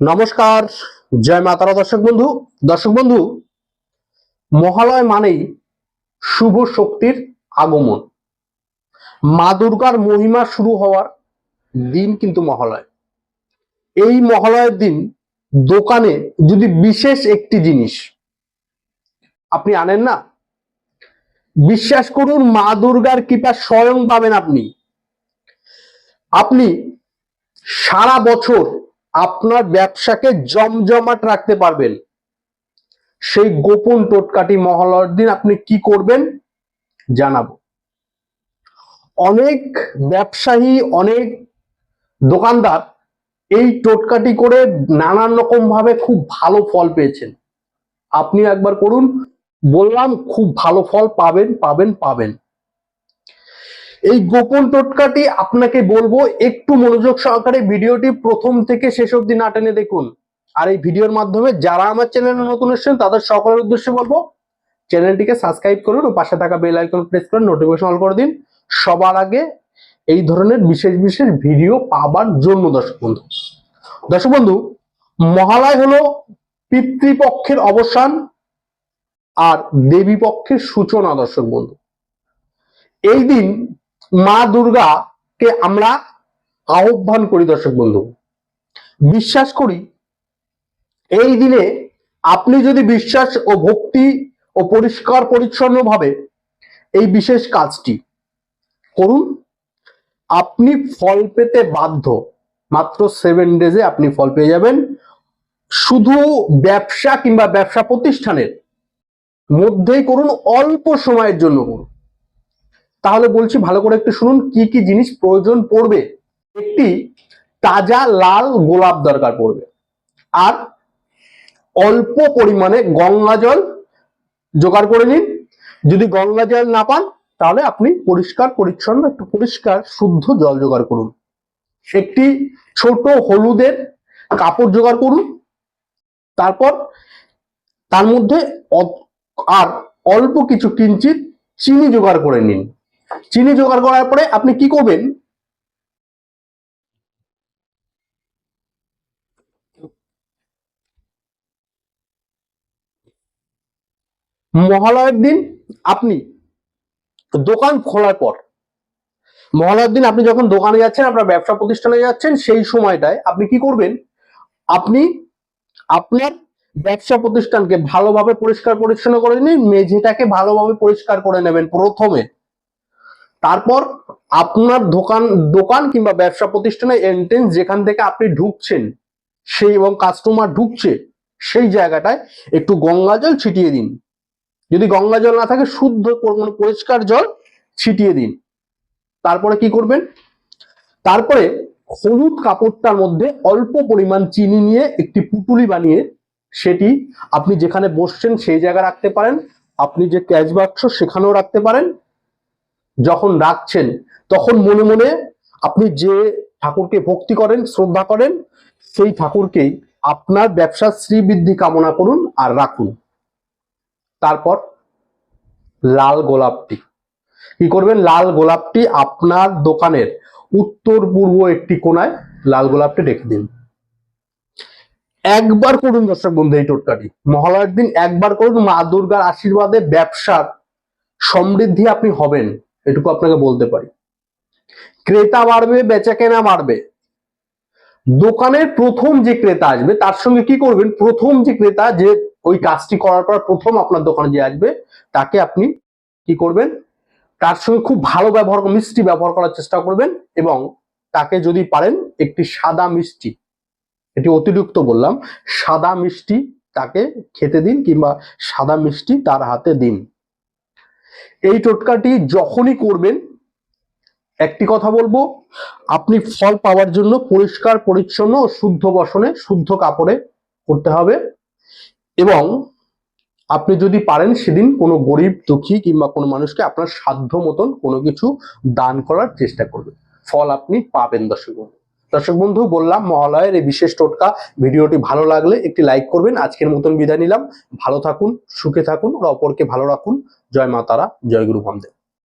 নমস্কার, জয় মা তারা দর্শক বন্ধু। দর্শক বন্ধু, মহালয় মানেই শুভ শক্তির আগমন। মা দুর্গার মহিমা শুরু হওয়ার দিন কিন্তু মহালয়। এই মহালয়ের দিন দোকানে যদি বিশেষ একটি জিনিস আপনি আনেন না, বিশ্বাস করুন, মা দুর্গার কৃপা স্বয়ং পাবেন আপনি। আপনি সারা বছর আপনার ব্যবসাকে জমজমাট রাখতে পারবেন। সেই গোপন টোটকাটি মহালয়ার দিন আপনি কি করবেন জানাব। অনেক ব্যবসায়ী, অনেক দোকানদার এই টোটকাটি করে নানান রকম ভাবে খুব ভালো ফল পেয়েছেন। আপনি একবার করুন, বললাম, খুব ভালো ফল পাবেন পাবেন পাবেন। এই গোপন টোটকাটি আপনাকে বলব, একটু মনোযোগ সহকারে ভিডিওটি প্রথম থেকে শেষ অবধি না টেনে দেখুন। আর এই ভিডিওর মাধ্যমে যারা আমার চ্যানেলে নতুন এসেছেন, তাদের সকলের উদ্দেশ্যে বলব, চ্যানেলটিকে সাবস্ক্রাইব করুন ও পাশে থাকা বেল আইকন প্রেস করে নোটিফিকেশন অল করে দিন। সবার আগে এই ধরনের বিশেষ বিশেষ ভিডিও পাবার জন্য দর্শক বন্ধু। দর্শক বন্ধু, মহালয় হলো পিতৃপক্ষের অবসান আর দেবী পক্ষের সূচনা দর্শক বন্ধু। এই দিন মা দুর্গাকে আমরা আহ্বান করি দর্শক বন্ধু। বিশ্বাস করি, এই দিনে আপনি যদি বিশ্বাস ও ভক্তি ও পরিষ্কার পরিচ্ছন্ন ভাবে এই বিশেষ কাজটি করুন, আপনি ফল পেতে বাধ্য। মাত্র সেভেন ডেজে আপনি ফল পেয়ে যাবেন। শুধু ব্যবসা কিংবা ব্যবসা প্রতিষ্ঠানের মধ্যেই করুন, অল্প সময়ের জন্য করুন। তাহলে বলছি ভালো করে একটু শুনুন, কি কি জিনিস প্রয়োজন পড়বে? একটি তাজা লাল গোলাপ দরকার পড়বে। আর অল্প পরিমাণে গঙ্গা জল জোগাড় করে নিন। যদি গঙ্গা জল না পান, তাহলে আপনি পরিষ্কার, পরিচ্ছন্ন, একটু পরিষ্কার, শুদ্ধ জল জোগাড় করুন। একটি ছোট হলুদের কাপড় জোগাড় করুন। তারপর তার মধ্যে আর অল্প কিছু কিঞ্চিত চিনি জোগাড় করে নিন। চিনি জোগাড় করার পরে আপনি কি করবেন? মহালয়ের দিন আপনি দোকান খোলার পর, মহালয়ার দিন আপনি যখন দোকানে যাচ্ছেন, আপনার ব্যবসা প্রতিষ্ঠানে যাচ্ছেন, সেই সময়টায় আপনি কি করবেন? আপনি আপনার ব্যবসা প্রতিষ্ঠানকে ভালোভাবে পরিষ্কার পরিচ্ছন্ন করে নিন, মেঝেটাকে ভালোভাবে পরিষ্কার করে নেবেন প্রথমে। তারপর আপনার দোকান দোকান কিংবা ব্যবসা প্রতিষ্ঠানের এন্ট্রেন্স যেখান থেকে আপনি ঢুকছেন, সেই এবং কাস্টমার ঢুকছে, সেই জায়গাটায় একটু গঙ্গা জল ছিটিয়ে দিন। যদি গঙ্গা জল না থাকে, শুদ্ধ কোনো পরিষ্কার জল ছিটিয়ে দিন। তারপরে কি করবেন? তারপরে হলুদ কাপড়টার মধ্যে অল্প পরিমাণ চিনি নিয়ে একটি পুটুলি বানিয়ে সেটি আপনি যেখানে বসছেন, সেই জায়গায় রাখতে পারেন। আপনি যে ক্যাশ বাক্স সেখানেও রাখতে পারেন। যখন রাখছেন তখন মনে মনে আপনি যে ঠাকুরকে ভক্তি করেন, শ্রদ্ধা করেন, সেই ঠাকুরকেই আপনার ব্যবসার শ্রীবৃদ্ধি কামনা করুন আর রাখুন। তারপর লাল গোলাপটি। কি করবেন? লাল গোলাপটি আপনার দোকানের উত্তর পূর্ব একটি কোণায় লাল গোলাপটি রেখে দিন। একবার করুন দর্শক বন্ধু এই টোটকাটি। মহালয়ার দিন একবার করুন, মা দুর্গার আশীর্বাদে ব্যবসার সমৃদ্ধি আপনি হবেন। এটুকু আপনাকে বলতে পারি। ক্রেতা বাড়বে বেচা কেনা বাড়বে। দোকানের প্রথম যে ক্রেতা আসবে, তার সঙ্গে কি করবেন? প্রথম যে ক্রেতা যে ওই কাজটি করার পর প্রথম আপনার দোকানে যে আসবে, তাকে আপনি কি করবেন? তার সঙ্গে খুব ভালো ব্যবহার, মিষ্টি ব্যবহার করার চেষ্টা করবেন এবং তাকে যদি পারেন একটি সাদা মিষ্টি, এটি অতিরিক্ত বললাম, সাদা মিষ্টি তাকে খেতে দিন কিংবা সাদা মিষ্টি তার হাতে দিন। এই টোটকাটি যখনই করবেন, একটি কথা বলব, আপনি ফল পাওয়ার জন্য পরিষ্কার, পরিচ্ছন্ন ও শুদ্ধ বসনে, শুদ্ধ কাপড়ে করতে হবে এবং আপনি যদি পারেন সেদিন কোনো গরিব, দুঃখী কিংবা কোনো মানুষকে আপনার সাধ্য মতন কোনো কিছু দান করার চেষ্টা করবেন। ফল আপনি পাবেন দর্শক দর্শক বন্ধু, বললাম মহালয়ের এই বিশেষ টোটকা। ভিডিওটি ভালো লাগলে একটি লাইক করবেন। আজকের মতন বিদায় নিলাম। ভালো থাকুন, সুখে থাকুন, আর অপরকে ভালো রাখুন। জয় মাতারা জয় গুরু বামদেব